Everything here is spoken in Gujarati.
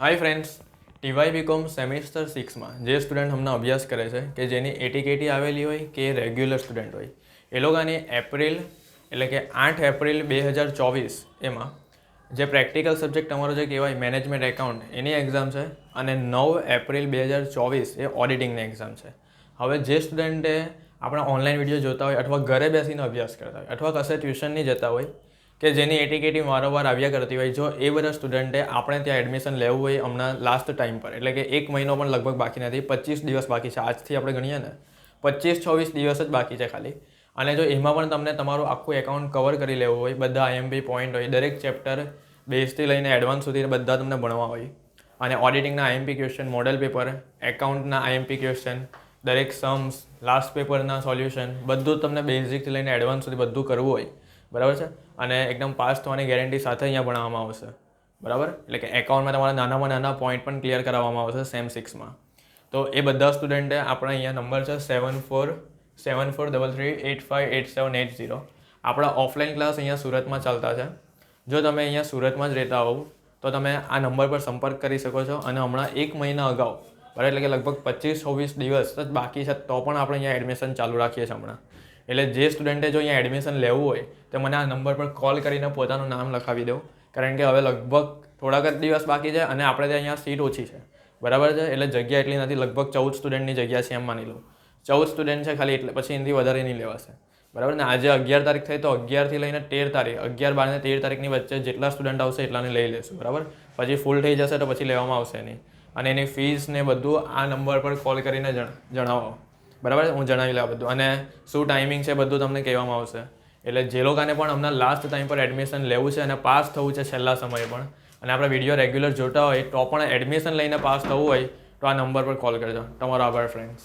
Hi friends T Y B Com semester સિક્સમાં જે સ્ટુડન્ટ હમણાં અભ્યાસ કરે છે કે જેની એટીકેટી આવેલી હોય કે રેગ્યુલર સ્ટુડન્ટ હોય, એ લોકોની એપ્રિલ એટલે કે આઠ એપ્રિલ બે હજાર ચોવીસ એમાં જે પ્રેક્ટિકલ સબ્જેક્ટ તમારો જે કહેવાય મેનેજમેન્ટ એકાઉન્ટ, એની એક્ઝામ છે અને નવ એપ્રિલ બે હજાર ચોવીસ એ ઓડિટિંગની એક્ઝામ છે. હવે જે સ્ટુડન્ટે આપણા ઓનલાઈન વીડિયો જોતા હોય અથવા ઘરે બેસીને અભ્યાસ કરતા હોય અથવા કશે ટ્યુશનની જતા હોય કે જેની એટીકેટી વારંવાર આવ્યા કરતી હોય, જો એ બધા સ્ટુડન્ટે આપણે ત્યાં એડમિશન લેવું હોય હમણાં લાસ્ટ ટાઈમ પર. એટલે કે એક મહિનો પણ લગભગ બાકી નથી, પચીસ દિવસ બાકી છે. આજથી આપણે ગણીએ ને, પચીસ છવ્વીસ દિવસ જ બાકી છે ખાલી. અને જો એમાં પણ તમને તમારું આખું એકાઉન્ટ કવર કરી લેવું હોય, બધા આઈએમપી પોઈન્ટ હોય, દરેક ચેપ્ટર બેઝથી લઈને એડવાન્સ સુધી બધા તમને ભણવા હોય. અને ઓડિટિંગના આઈએમપી ક્વેશ્ચન મોડેલ પેપર એકાઉન્ટના આઈએમપી ક્વેશ્ચન દરેક સમ્સ લાસ્ટ પેપરના સોલ્યુશન બધું તમને બેઝિકથી લઈને એડવાન્સ સુધી બધું કરવું હોય. બરાબર છે? અને એકદમ પાસ થવાની ગેરંટી સાથે અહીંયા ભણાવવામાં આવશે. બરાબર? એટલે કે એકાઉન્ટમાં તમારા નાનામાં નાના પોઈન્ટ પણ ક્લિયર કરાવવામાં આવશે સેમ સિક્સમાં તો એ બધા સ્ટુડન્ટે આપણા અહીંયા નંબર છે seven four seven four double three eight five eight seven eight zero આપણા ઓફલાઈન ક્લાસ અહીંયા સુરતમાં ચાલતા છે. જો તમે અહીંયા સુરતમાં જ રહેતા હોવ, તો તમે આ નંબર પર સંપર્ક કરી શકો છો અને હમણાં એક મહિના અગાઉ, બરાબર? એટલે કે લગભગ પચીસ છવ્વીસ દિવસ બાકી છે, તો પણ આપણે અહીંયા એડમિશન ચાલુ રાખીએ છીએ હમણાં. એટલે જે સ્ટુડન્ટે જો અહીંયા એડમિશન લેવું હોય, તો મને આ નંબર પર કોલ કરીને પોતાનું નામ લખાવી દો. કારણ કે હવે લગભગ થોડાક જ દિવસ બાકી છે અને આપણે ત્યાં અહીંયા સીટ ઓછી છે. બરાબર છે? એટલે જગ્યા એટલી નથી. લગભગ ચૌદ સ્ટુડન્ટની જગ્યા છે એમ માની લો. ચૌદ સ્ટુડન્ટ છે ખાલી એટલે પછી એનાથી વધારે નહીં લેવાશે. બરાબર ને? આજે અગિયાર તારીખ થઈ તો અગિયારથી લઈને તેર તારીખ, અગિયાર, બાર ને તેર તારીખની વચ્ચે જેટલા સ્ટુડન્ટ આવશે એટલાને લઈ લેશું. બરાબર? પછી ફૂલ થઈ જશે તો પછી લેવામાં આવશે નહીં. અને એની ફીસ ને બધું આ નંબર પર કોલ કરીને જણ, જણાવો. બરાબર? હું જણાવી લઉં બધું. અને શું ટાઈમિંગ છે બધું તમને કહેવામાં આવશે? એટલે જે લોકોને પણ હમણાં લાસ્ટ ટાઈમ પર એડમિશન લેવું છે અને પાસ થવું છે છેલ્લા સમયે પણ. અને આપણા વીડિયો રેગ્યુલર જોતા હોય તો પણ એડમિશન લઈને પાસ થવું હોય તો આ નંબર પર કોલ કરજો. તમારો આભાર ફ્રેન્ડ્સ